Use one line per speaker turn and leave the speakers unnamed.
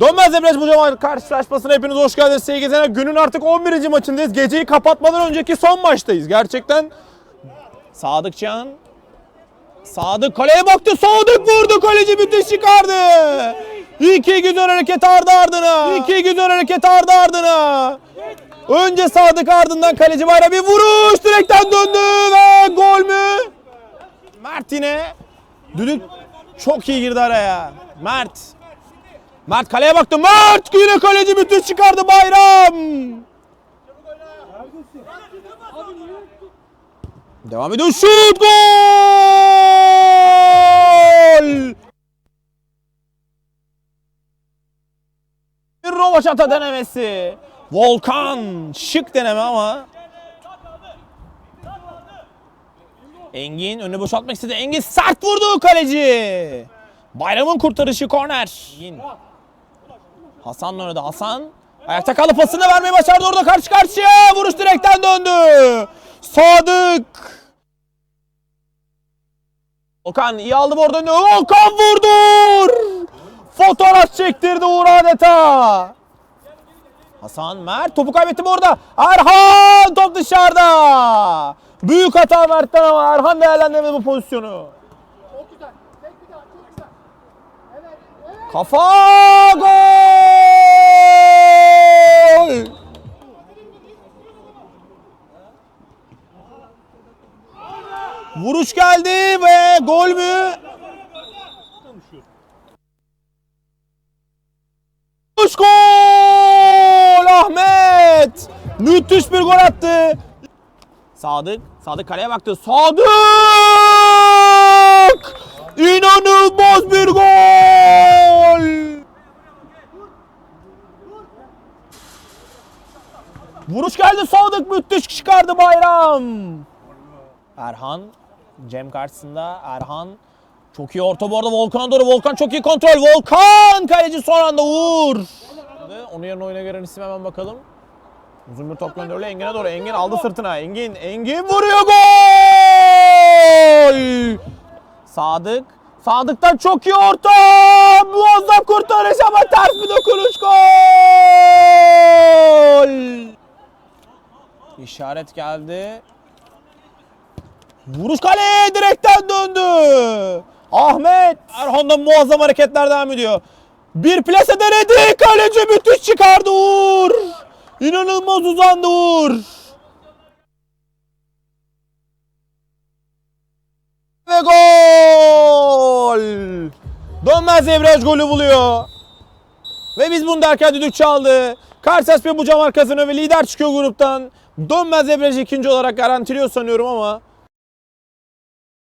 Dönmez Emreç bu zaman karşılaşmasına hepiniz hoş geldiniz sevgili izleyenler. Günün artık 11. maçındayız. Geceyi kapatmadan önceki son maçtayız. Gerçekten Sadık Can Sadık kaleye baktı. Sadık vurdu. Kaleci müthiş çıkardı. İki güzel hareket ardı ardına. İki güzel hareket ardı ardına. Önce Sadık ardından kaleci bayrağı bir vuruş. Direkten döndü ve gol mü? Mert yine. Düdük çok iyi girdi araya. Mert. Mert kaleye baktı. Mert yine kaleci müthiş çıkardı Bayram. Devam ediyor. Şut gol! Bir rovaşata denemesi. Volkan şık deneme ama Engin önünü boşaltmak istedi. Engin sert vurdu kaleci. Bayramın kurtarışı korner. Engin. Hasan'la oynadı. Hasan ayakta kalıp pasını vermeyi başardı orada karşı karşıya. Vuruş direkten döndü. Sadık. Okan iyi aldı orada. Okan vurdur. Fotoğraf çektirdi Uğur adeta. Hasan Mert topu kaybetti mi orada? Erhan top dışarıda. Büyük hata Mert'ten ama Erhan değerlendirmedi bu pozisyonu. Kafa gol! Vuruş geldi ve gol mü? Vuruş gol! Ahmet! Müthiş bir gol attı. Sadık, Sadık kaleye baktı. Sadık! İnanılmaz bir gol! Vuruş geldi Sadık müthiş çıkardı Bayram. Erhan Cem karşısında Erhan çok iyi orta bu arada Volkan'a doğru Volkan çok iyi kontrol Volkan kaleci son anda Uğur. Onun yerine oyuna gören isim hemen bakalım. Uzun bir top gönderili Engin'e doğru. Engin aldı sırtına. Engin, Engin vuruyor gol! Sadık. Sadık'tan çok iyi orta. Muazzam kurtarış ama ters bir dokunuş gol! İşaret geldi. Vuruş kaleye direkten döndü. Ahmet. Erhan'dan muazzam hareketler devam ediyor. Bir plase denedi. Kaleci müthiş çıkardı Uğur. İnanılmaz uzandı Uğur. Ve gol. Dönmez Evrej golü buluyor. Ve biz bunu derken düdük çaldı. Karşılaşma bu cam arkasına ve lider çıkıyor gruptan. Dönmez Evrej ikinci olarak garantiliyor sanıyorum ama